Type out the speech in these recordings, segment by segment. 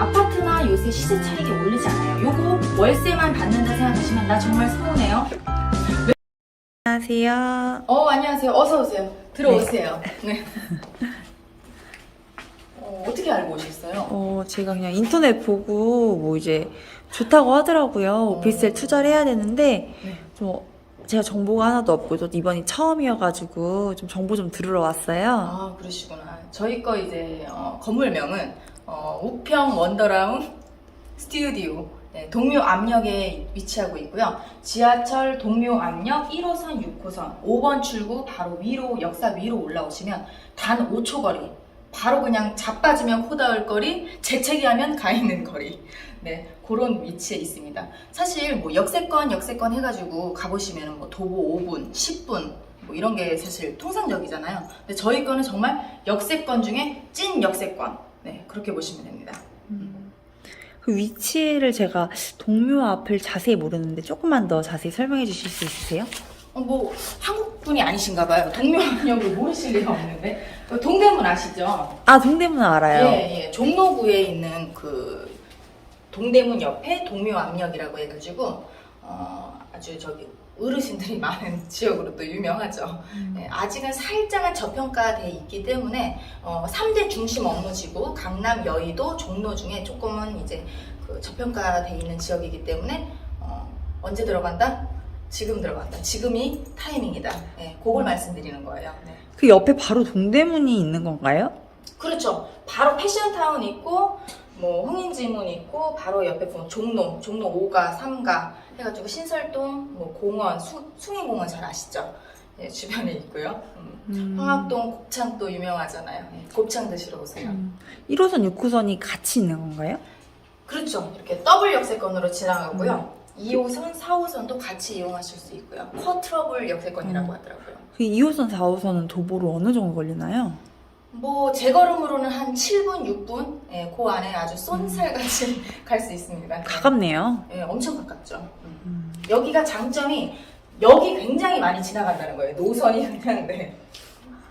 아파트나 요새 시세 차익이 오르지 않아요. 요거 월세만 받는다 생각하시면 나 정말 서운해요. 안녕하세요. 어, 안녕하세요. 어서 오세요. 들어오세요. 네. 어, 어떻게 알고 오셨어요? 어, 제가 그냥 인터넷 보고 뭐 이제 좋다고 하더라고요. 오피스텔 투자를 해야 되는데 네. 좀 제가 정보가 하나도 없고 또 이번이 처음이어가지고 좀 정보 좀 들으러 왔어요. 아, 그러시구나. 저희 거 이제 어, 건물명은 어, 우평 원더라운 스튜디오 네, 동묘 압력에 위치하고 있고요. 지하철 동묘 압력 1호선, 6호선, 5번 출구 바로 위로 역사 위로 올라오시면 단 5초 거리. 바로 그냥 자빠지면 코다울 거리, 재채기하면 가 있는 거리. 네, 그런 위치에 있습니다. 사실 뭐 역세권, 역세권 해가지고 가보시면 뭐 도보 5분, 10분 뭐 이런 게 사실 통상적이잖아요. 근데 저희 거는 정말 역세권 중에 찐 역세권. 네, 그렇게 보시면 됩니다. 그 위치를 제가 동묘 앞을 자세히 모르는데 조금만 더 자세히 설명해 주실 수 있으세요? 어, 뭐 한국 분이 아니신가 봐요. 동묘역을 모르실 리가 없는데 그 동대문 아시죠? 아, 동대문 알아요. 예, 예. 종로구에 있는 그 동대문 옆에 동묘 압력이라고 해가지고 어, 아주 저기 어르신들이 많은 지역으로 또 유명하죠. 예, 아직은 살짝은 저평가돼 있기 때문에 어, 3대 중심 업무지구 강남, 여의도, 종로 중에 조금은 이제 그 저평가돼 있는 지역이기 때문에 어, 언제 들어간다? 지금 들어간다. 지금이 타이밍이다. 예, 그걸 말씀드리는 거예요. 네. 그 옆에 바로 동대문이 있는 건가요? 그렇죠. 바로 패션타운 있고 뭐 홍인지문 있고 바로 옆에 보면 종로, 종로 5가, 3가 해가지고 신설동, 뭐 공원, 수, 숭이공원 잘 아시죠? 예, 주변에 있고요. 음. 음. 황학동 곱창도 유명하잖아요. 예, 곱창 드시러 오세요. 음. 1호선, 6호선이 같이 있는 건가요? 그렇죠. 이렇게 더블 역세권으로 지나가고요. 2호선, 4호선도 같이 이용하실 수 있고요. 쿼트러블 역세권이라고 음. 하더라고요. 그 2호선, 4호선은 도보로 어느 정도 걸리나요? 뭐 제 걸음으로는 한 7분, 6분, 예, 그 안에 아주 쏜살같이 갈 수 있습니다. 네. 가깝네요. 예, 엄청 가깝죠. 음. 음. 여기가 장점이 여기 굉장히 많이 지나간다는 거예요. 노선이 그냥 네.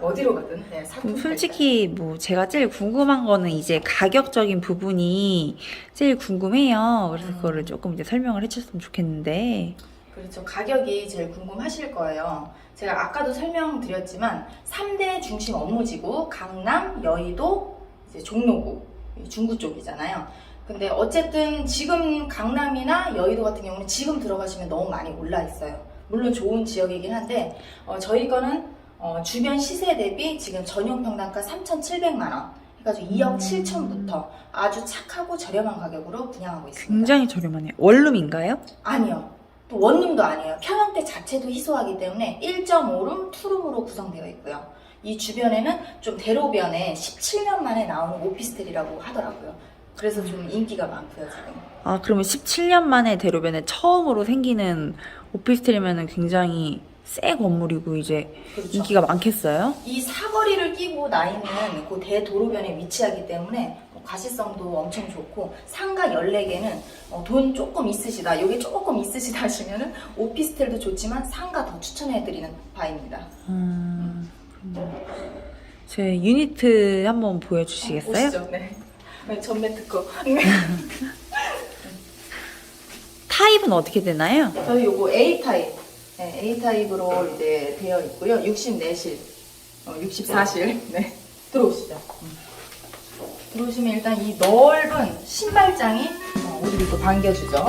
어디로 가든 네, 사고 그럼 솔직히 뭐 제가 제일 궁금한 거는 이제 가격적인 부분이 제일 궁금해요. 그래서 음. 그거를 조금 이제 설명을 해주셨으면 좋겠는데. 그렇죠. 가격이 제일 궁금하실 거예요. 제가 아까도 설명드렸지만 3대 중심 업무지구 강남, 여의도, 이제 종로구, 이 중구 쪽이잖아요. 근데 어쨌든 지금 강남이나 여의도 같은 경우는 지금 들어가시면 너무 많이 올라 있어요. 물론 좋은 지역이긴 한데 어, 저희 거는 어, 주변 시세 대비 지금 전용 평당가 3,700만 원 해가지고 2억 음. 7천부터 아주 착하고 저렴한 가격으로 분양하고 있습니다. 굉장히 저렴하네요. 원룸인가요? 아니요. 또 원룸도 아니에요. 평형대 자체도 희소하기 때문에 1.5룸, 2룸으로 구성되어 있고요. 이 주변에는 좀 대로변에 17년 만에 나오는 오피스텔이라고 하더라고요. 그래서 좀 인기가 많고요, 지금. 아, 그러면 17년 만에 대로변에 처음으로 생기는 오피스텔이면 굉장히 새 건물이고 이제 그렇죠. 인기가 많겠어요? 이 사거리를 끼고 나 있는 그 대도로변에 위치하기 때문에 뭐 가시성도 엄청 좋고 상가 14개는 어, 돈 조금 있으시다 여기 조금 있으시다 하시면은 오피스텔도 좋지만 상가 더 추천해드리는 바입니다 음, 그렇군요. 제 유니트 한번 보여주시겠어요? 보시죠. 네. 네, 전매 특허. 타입은 어떻게 되나요? 저희 요거 A 타입. 네, A 타입으로 이제 되어 있고요. 64실, 어, 64실. 네. 들어오시죠. 들 어오시면 일단 이 넓은 신발장이 어, 우리를 또 반겨주죠.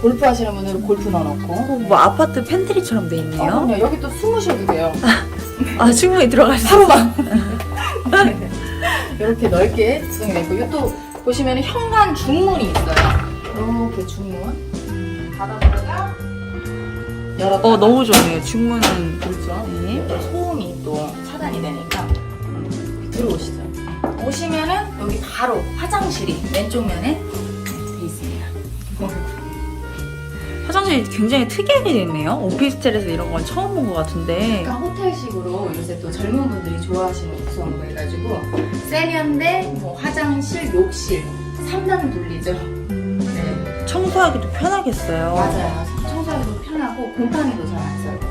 골프 하시는 분들은 골프 넣어놓고. 어, 뭐 아파트 팬트리처럼 돼 어, 있네요. 그럼요. 여기 또 숨으셔도 돼요. 아, 충분히 들어갈 수. 하루만. 이렇게 넓게 구성이 되어 있고, 또 보시면 현관 중문이 있어요. 이렇게 중문. 닫아보다가 열었다. 어, 너무 좋네요. 중문은. 그렇죠. 네. 소음이 또 차단이 되니까 들어오시죠. 오시면은 여기 바로 화장실이 왼쪽 면에 돼 있습니다. 화장실이 굉장히 특이하게 돼 있네요. 오피스텔에서 이런 건 처음 본 것 같은데. 약간 호텔식으로 요새 또 젊은 분들이 좋아하시는 구성으로 해가지고 세련돼 뭐 화장실, 욕실 3단 돌리죠. 네. 청소하기도 편하겠어요. 맞아요. 청소하기도 편하고 곰팡이도 잘안 살고.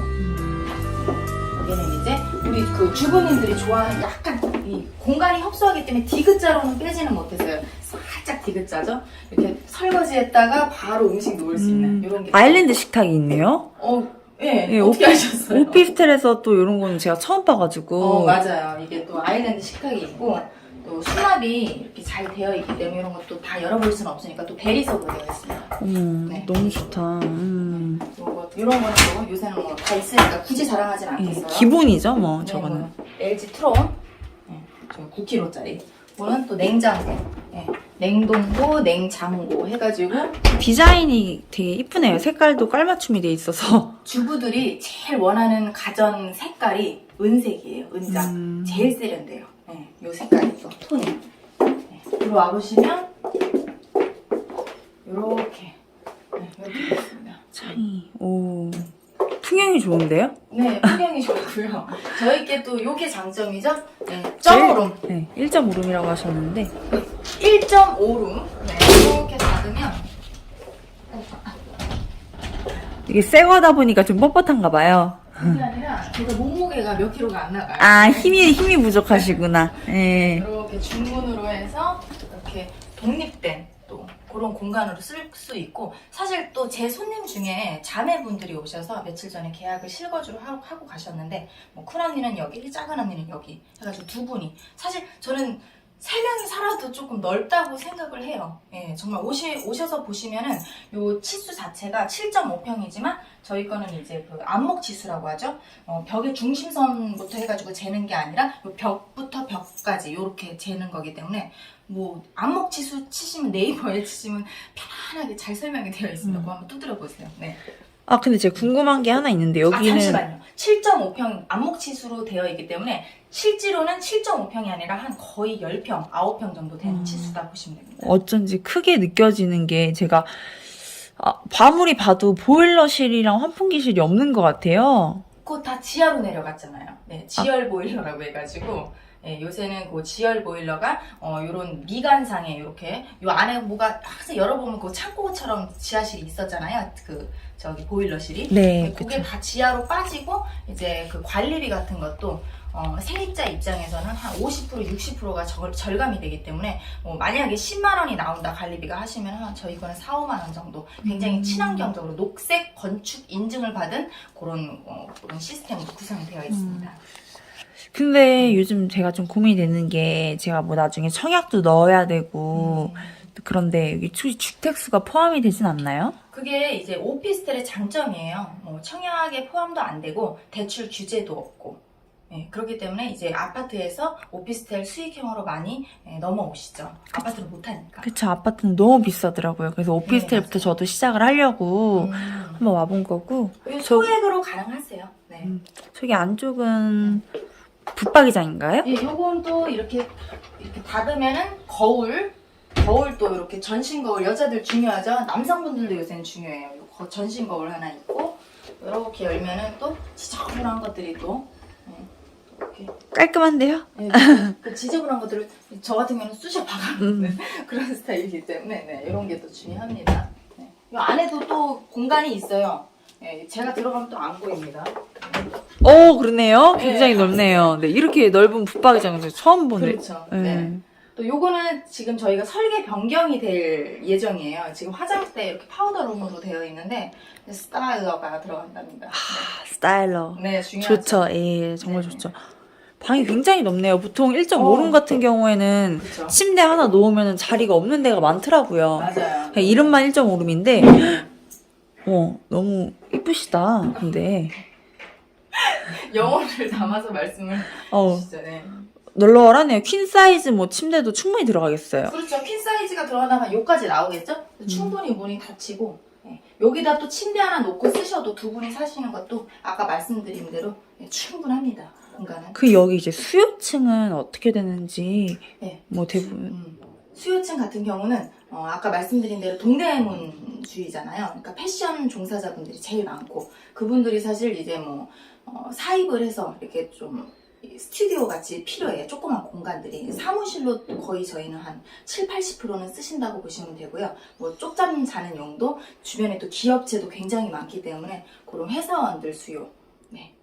여기는 이제 우리 그 주부님들이 좋아하는 약간 이 공간이 협소하기 때문에 디귿자로는 빼지는 못했어요. 살짝 디귿자죠. 이렇게 설거지했다가 바로 음식 놓을 수 있는 음, 이런 게. 아일랜드 식탁이 있네요. 어, 예. 예, 어떻게 오피- 하셨어요? 오피스텔에서 또 이런 거는 제가 처음 봐가지고. 어, 맞아요. 이게 또 아일랜드 식탁이 있고 또 수납이 이렇게 잘 되어 있기 때문에 이런 것도 다 열어볼 수는 없으니까 또 대리석으로 되어 있습니다. 어머, 네. 너무 좋다. 음. 요거 이런 거는 뭐 요새는 뭐 다 있으니까 굳이 자랑하진 예, 않겠어요. 기본이죠, 뭐, 네, 저거는. 뭐 LG 트론 네, 저 9kg짜리. 이거는 또 냉장고, 네, 냉동고, 냉장고 해가지고 디자인이 되게 이쁘네요. 색깔도 깔맞춤이 돼 있어서. 주부들이 제일 원하는 가전 색깔이 은색이에요. 은장. 음. 제일 세련돼요. 네, 요 색깔이 또 톤이. 네, 들어와 보시면 요렇게 네, 이렇게 있습니다. 창이, 오. 풍경이 좋은데요? 네, 풍경이 좋고요. 저희께 또 요게 장점이죠. 네, 점으로 네, 1.5룸이라고 하셨는데. 1.5룸 네, 이렇게 닫으면 이게 새 거다 보니까 좀 뻣뻣한가 봐요. 제가 몸무게가 몇 킬로가 안 나가요. 아, 힘이, 힘이 부족하시구나. 예. 이렇게 중문으로 해서 이렇게 독립된 또 그런 공간으로 쓸 수 있고 사실 또 제 손님 중에 자매분들이 오셔서 며칠 전에 계약을 실거주로 하고, 하고 가셨는데 뭐 큰 언니는 여기 작은 언니는 여기 해가지고 두 분이 사실 저는 세 명이 살아도 조금 넓다고 생각을 해요. 예, 정말 오시, 오셔서 보시면은 요 치수 자체가 7.5평이지만 저희 거는 이제 그 안목 치수라고 하죠. 어, 벽의 중심선부터 해가지고 재는 게 아니라 요 벽부터 벽까지 이렇게 재는 거기 때문에 뭐 안목 치수 치시면 네이버에 치시면 편안하게 잘 설명이 되어 있습니다. 음. 그거 한번 두드려 보세요. 네. 아, 근데 제가 궁금한 게 하나 있는데, 아 여기는. 잠시만요. 7.5평 안목 치수로 되어 있기 때문에 실제로는 7.5평이 아니라 한 거의 10평, 9평 정도 되는 음. 치수다 보시면 됩니다. 어쩐지 크게 느껴지는 게 제가 아, 아무리 봐도 보일러실이랑 환풍기실이 없는 것 같아요. 그거 다 지하로 내려갔잖아요. 네, 지열 보일러라고 해가지고 예, 요새는 그 지열 보일러가 어 요런 미관상에 이렇게 요 안에 뭐가 항상 열어보면 그 창고처럼 지하실이 있었잖아요. 그 저기 보일러실이. 네, 그게 다 지하로 빠지고 이제 그 관리비 같은 것도 어, 세입자 입장에서는 한 50% 60%가 절, 절감이 되기 때문에 뭐 만약에 10만 원이 나온다 관리비가 하시면 한 저희 거는 4, 5만 원 정도 굉장히 음. 친환경적으로 녹색 건축 인증을 받은 그런 어, 그런 시스템으로 구성이 되어 있습니다. 근데 요즘 제가 좀 고민이 되는 게 제가 뭐 나중에 청약도 넣어야 되고 음. 그런데 여기 주, 주택수가 포함이 되진 않나요? 그게 이제 오피스텔의 장점이에요. 뭐 청약에 포함도 안 되고 대출 규제도 없고. 예, 그렇기 때문에 이제 아파트에서 오피스텔 수익형으로 많이 예, 넘어오시죠. 아파트를 못하니까. 그쵸 아파트는 너무 비싸더라고요. 그래서 오피스텔부터 맞아요. 저도 시작을 하려고 음. 한번 와본 거고 소액으로 가능하세요. 네. 음. 저기 안쪽은 붙박이장인가요? 예, 요건 또 이렇게 이렇게 닫으면은 거울, 거울 또 이렇게 전신 거울 여자들 중요하죠. 남성분들도 요새는 중요해요. 요 거- 전신 거울 하나 있고 이렇게 열면은 또 지저분한 것들이 또 예, 이렇게 깔끔한데요? 예, 그 지저분한 것들을 저 같은 경우는 쑤셔 박아놓는 음. 그런 스타일이기 때문에 네, 이런 게 또 중요합니다. 네. 이 안에도 또 공간이 있어요. 예, 제가 들어가면 또 안 보입니다. 오 그러네요. 네. 굉장히 넓네요. 네 이렇게 넓은 붙박이장은 처음 보네. 그렇죠. 네. 네. 또 요거는 지금 저희가 설계 변경이 될 예정이에요. 지금 화장대 이렇게 파우더룸으로 되어 있는데 스타일러가 들어간답니다. 아, 스타일러. 네, 중요하죠. 좋죠. 예, 정말 네. 좋죠. 방이 굉장히 넓네요. 보통 1.5룸 어. 같은 경우에는 그렇죠. 침대 하나 놓으면 자리가 없는 데가 많더라고요. 맞아요. 그냥 이름만 1.5룸인데, 어, 너무 이쁘시다. 근데, 영혼을 담아서 말씀을 어. 네. 널널하네요. 퀸 사이즈 뭐 침대도 충분히 들어가겠어요. 그렇죠. 퀸 사이즈가 들어가다가 여기까지 나오겠죠? 음. 충분히 문이 닫히고 예. 여기다 또 침대 하나 놓고 쓰셔도 두 분이 사시는 것도 아까 말씀드린 대로 예, 충분합니다. 공간은. 그 여기 이제 수요층은 어떻게 되는지, 네. 뭐 대부분. 음. 수요층 같은 경우는 어, 아까 말씀드린 대로 동대문주의잖아요. 그러니까 패션 종사자분들이 제일 많고 그분들이 사실 이제 뭐 어, 사입을 해서 이렇게 좀이 스튜디오 같이 필요해요. 조그만 공간들이 사무실로 거의 저희는 한 7, 80%는 쓰신다고 보시면 되고요. 뭐 쪽잠 자는 용도 주변에 또 기업체도 굉장히 많기 때문에 그런 회사원들 수요. 네.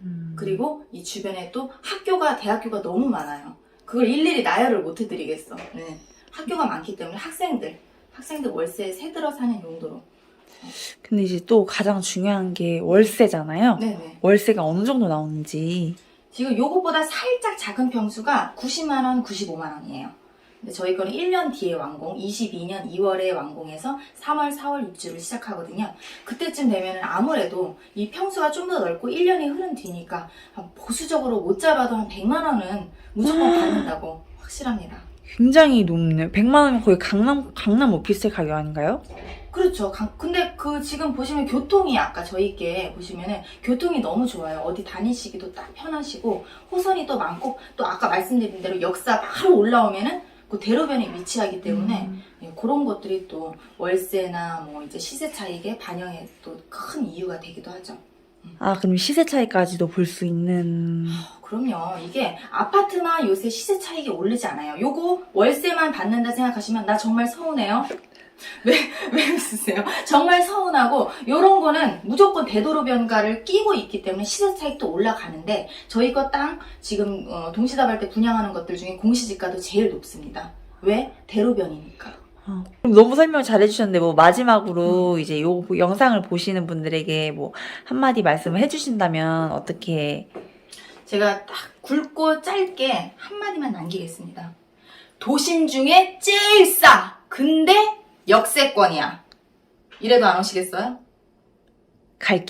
음. 그리고 이 주변에 또 학교가 대학교가 너무 많아요. 그걸 일일이 나열을 못 해드리겠어. 네. 학교가 많기 때문에 학생들, 학생들 월세에 새 들어 사는 용도로. 근데 이제 또 가장 중요한 게 월세잖아요. 네네. 월세가 어느 정도 나오는지. 지금 요거보다 살짝 작은 평수가 90만 원, 95만 원이에요. 저희 거는 1년 뒤에 완공, 22년 2월에 완공해서 3월, 4월 입주를 시작하거든요. 그때쯤 되면 아무래도 이 평수가 좀 더 넓고 1년이 흐른 뒤니까 한 보수적으로 못 잡아도 한 100만 원은 무조건 받는다고 확실합니다. 굉장히 높네요. 100만 원이면 거의 강남, 강남 오피스텔 가격 아닌가요? 그렇죠. 강- 근데 그 지금 보시면 교통이 아까 저희께 보시면은 교통이 너무 좋아요. 어디 다니시기도 딱 편하시고 호선이 또 많고 또 아까 말씀드린 대로 역사 바로 올라오면은 그 대로변에 위치하기 때문에 음. 예, 그런 것들이 또 월세나 뭐 이제 시세 차익의 반영에 또 큰 이유가 되기도 하죠. 아, 그럼 시세 차이까지도 볼 수 있는. 그럼요. 이게 아파트만 요새 시세 차익이 오르지 않아요. 요거 월세만 받는다 생각하시면 나 정말 서운해요. 왜, 왜 웃으세요? 정말 서운하고 요런 거는 무조건 대도로변가를 끼고 있기 때문에 시세 차익도 올라가는데 저희 거 땅 지금 어, 동시다발 때 분양하는 것들 중에 공시지가도 제일 높습니다. 왜? 대로변이니까. 어. 너무 설명 잘 해주셨는데, 뭐, 마지막으로 이제 요 영상을 보시는 분들에게 뭐, 한마디 말씀을 해주신다면, 어떻게. 제가 딱 굵고 짧게 한마디만 남기겠습니다. 도심 중에 제일 싸! 근데 역세권이야. 이래도 안 오시겠어요? 갈게요.